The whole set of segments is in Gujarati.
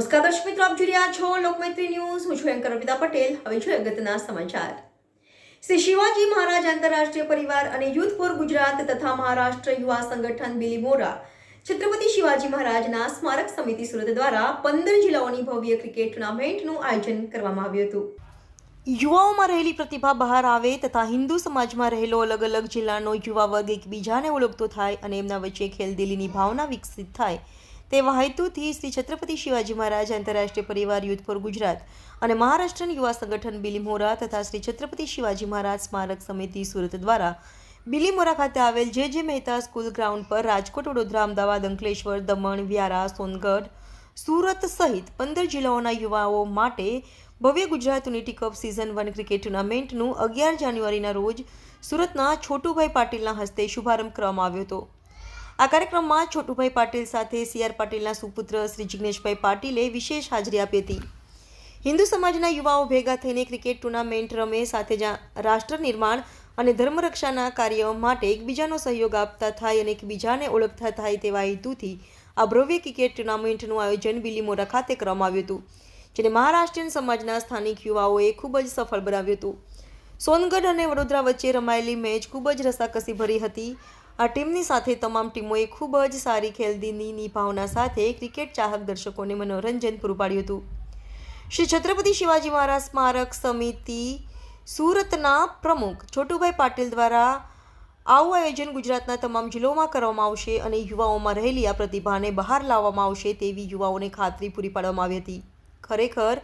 નમસ્કાર દર્શક મિત્રો, આપ જોઈ રહ્યા છો લોકમૈત્રી ન્યૂઝ. હું છું એન્કર અર્પિતા પટેલ. હવે છું અગત્યના સમાચાર. શ્રી શિવાજી મહારાજ આંતરરાષ્ટ્રીય પરિવાર અને યુથ ફોર ગુજરાત તથા મહારાષ્ટ્ર યુવા સંગઠન બિલીમોરા છત્રપતિ શિવાજી મહારાજના સ્મારક સમિતિ સુરત દ્વારા પંદર જિલ્લાઓની ભવ્ય ક્રિકેટ ટુર્નામેન્ટનું આયોજન કરવામાં આવ્યું હતું. યુવાઓમાં રહેલી પ્રતિભા બહાર આવે તથા હિન્દુ સમાજમાં રહેલો અલગ અલગ જિલ્લાનો યુવા વર્ગ એકબીજાને ઓળખતો થાય અને એમના વચ્ચે ખેલદિલીની ભાવના વિકસિત થાય. તેવા હેતુથી શ્રી છત્રપતિ શિવાજી મહારાજ, આંતરરાષ્ટ્રીય પરિવાર યુથ ફોર ગુજરાત અને મહારાષ્ટ્રન યુવા સંગઠન બિલીમોરા તથા શ્રી છત્રપતિ શિવાજી મહારાજ સ્મારક સમિતિ સુરત દ્વારા બિલીમોરા ખાતે આવેલ જે જે મહેતા સ્કૂલ ગ્રાઉન્ડ પર રાજકોટ, વડોદરા, અમદાવાદ, અંકલેશ્વર, દમણ, વ્યારા, સોનગઢ, સુરત સહિત પંદર જિલ્લાઓના યુવાઓ માટે ભવ્ય Gujarat unity cup season one cricket ટુર્નામેન્ટનું અગિયાર જાન્યુઆરીના રોજ સુરતના છોટુભાઈ પાટીલના હસ્તે શુભારંભ કરવામાં આવ્યો હતો. આ કાર્યક્રમમાં છોટુભાઈ પાટીલ સાથે સી આર પાટીલના સુપુત્ર શ્રી જિગ્નેશભાઈ પાટીલે વિશેષ હાજરી આપી હતી. હિન્દુ સમાજના યુવાઓ ભેગા થઈને ક્રિકેટ ટુર્નામેન્ટ રમે, સાથે રાષ્ટ્ર નિર્માણ અને ધર્મરક્ષાના કાર્ય માટે એકબીજાનો સહયોગ આપતા થાય અને એકબીજાને ઓળખતા થાય તેવા હેતુથી આ ભવ્ય ક્રિકેટ ટુર્નામેન્ટનું આયોજન બિલીમોરા ખાતે કરવામાં આવ્યું હતું. જેને મહારાષ્ટ્રીયન સમાજના સ્થાનિક યુવાઓએ ખૂબ જ સફળ બનાવ્યું હતું. સોનગઢ અને વડોદરા વચ્ચે રમાયેલી મેચ ખૂબ જ રસાકસી ભરી હતી. આ ટીમની સાથે તમામ ટીમોએ ખૂબ જ સારી ખેલદીની ભાવના સાથે ક્રિકેટ ચાહક દર્શકોને મનોરંજન પૂરું પાડ્યું હતું. શ્રી છત્રપતિ શિવાજી મહારાજ સ્મારક સમિતિ સુરતના પ્રમુખ છોટુભાઈ પાટીલ દ્વારા આવું આયોજન ગુજરાતના તમામ જિલ્લાઓમાં કરવામાં આવશે અને યુવાઓમાં રહેલી આ પ્રતિભાને બહાર લાવવામાં આવશે તેવી યુવાઓને ખાતરી પૂરી પાડવામાં આવી હતી. ખરેખર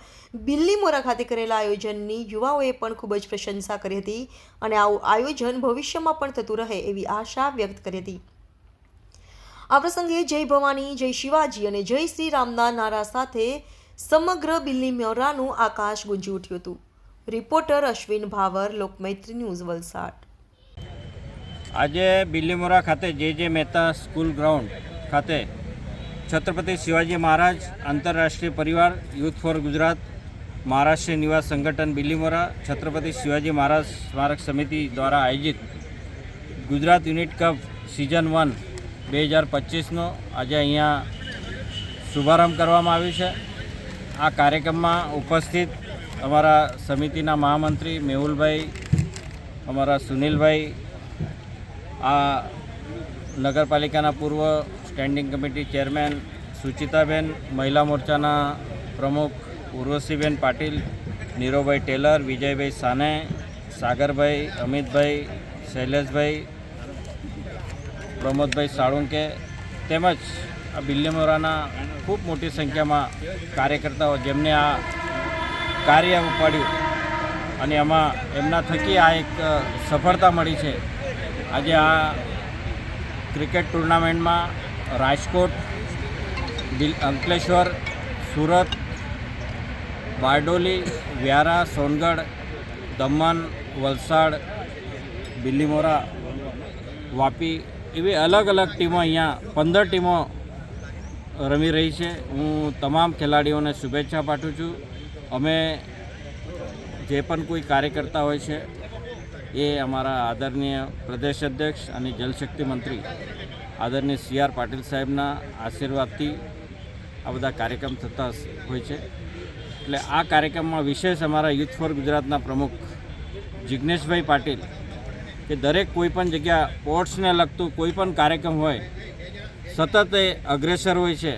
બિલ્લીમોરા ખાતે કરેલા આયોજનની યુવાઓએ પણ ખૂબ જ પ્રશંસા કરી હતી અને આવું આયોજન ભવિષ્યમાં પણ થતું રહે એવી આશા વ્યક્ત કરી હતી. આ પ્રસંગે જય ભવાની, જય શિવાજી અને જય શ્રી રામના નારા સાથે સમગ્ર બિલ્લીમોરાનું આકાશ ગુંજી ઉઠ્યું હતું. Reporter Ashwin Bhavar, Lokmaitri news Valsad. આજે બિલ્લીમોરા ખાતે જે જે મહેતા સ્કૂલ ગ્રાઉન્ડ ખાતે છત્રપતિ શિવાજી મહારાજ, આંતરરાષ્ટ્રીય પરિવાર, યુથ ફોર ગુજરાત મહારાષ્ટ્રીય નિવાસ સંગઠન બિલીમોરા, છત્રપતિ શિવાજી મહારાજ સ્મારક સમિતિ દ્વારા આયોજિત Gujarat unit cup season one બે હજાર પચીસનો આજે અહીંયા શુભારંભ કરવામાં આવ્યું છે. આ કાર્યક્રમમાં ઉપસ્થિત અમારા સમિતિના મહામંત્રી મેહુલભાઈ, અમારા સુનિલભાઈ, આ નગરપાલિકાના પૂર્વ સ્ટેન્ડિંગ કમિટી ચેરમેન સુચિતાબેન, મહિલા મોરચાના પ્રમુખ ઉર્વશીબેન પાટીલ નીરોભાઈ ટેલર, વિજયભાઈ સાને, સાગરભાઈ, અમિતભાઈ, શૈલેષભાઈ, પ્રમોદભાઈ સાળુંકે તેમજ આ બિલ્લીમોરાના ખૂબ મોટી સંખ્યામાં કાર્યકર્તાઓ જેમને આ કાર્ય ઉપાડ્યું અને એમાં એમના થકી આ એક સફળતા મળી છે. આજે આ ક્રિકેટ ટુર્નામેન્ટમાં રાજકોટ અંકલેશ્વર, સુરત, બારડોલી, વ્યારા, સોનગઢ, દમણ, વલસાડ બિલ્લીમોરા વાપી એવી અલગ અલગ ટીમો અહીંયા પંદર ટીમો રમી રહી છે. હું તમામ ખેલાડીઓને શુભેચ્છા પાઠવું છું. અમે જે પણ કોઈ કાર્યકર્તા હોય છે એ અમારા આદરણીય પ્રદેશ અધ્યક્ષ અને જલશક્તિ મંત્રી આદરણીય સી આર પાટીલ સાહેબના આશીર્વાદથી આ બધા કાર્યક્રમ થતા હોય છે. એટલે આ કાર્યક્રમમાં વિશેષ અમારા યુથ ફોર ગુજરાતના પ્રમુખ જિજ્ઞેશભાઈ પાટીલ કે દરેક કોઈ પણ જગ્યા સ્પોર્ટ્સને લગતું કોઈ પણ કાર્યક્રમ હોય, સતત એ અગ્રેસર હોય છે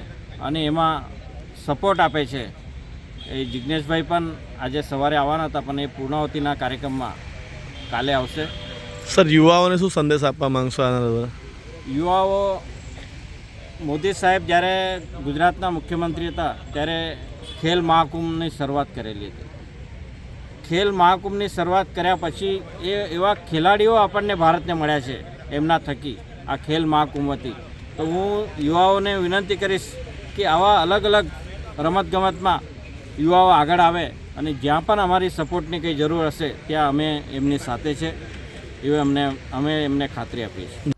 અને એમાં સપોર્ટ આપે છે. એ જિજ્ઞેશભાઈ પણ આજે સવારે આવવાના હતા, પણ એ પૂર્ણાવતીના કાર્યક્રમમાં કાલે આવશે. સર, યુવાઓને શું સંદેશ આપવા માગશો આના દ્વારા? યુવાઓ મોદી સાહેબ જ્યારે ગુજરાતના મુખ્યમંત્રી હતા, ત્યારે ખેલ મહાકુંભની શરૂઆત કરેલી હતી. ખેલ મહાકુંભની શરૂઆત કર્યા પછી એ એવા ખેલાડીઓ આપણને ભારતને મળ્યા છે, એમના થકી આ ખેલ મહાકુંભથી તો હું યુવાઓને વિનંતી કરીશ કે આવા અલગ અલગ રમતગમતમાં યુવાઓ આગળ આવે અને જ્યાં પણ અમારી સપોર્ટની કંઈ જરૂર હશે, ત્યાં અમે એમની સાથે છે. એવી અમને, અમે એમને ખાતરી આપીએ છીએ.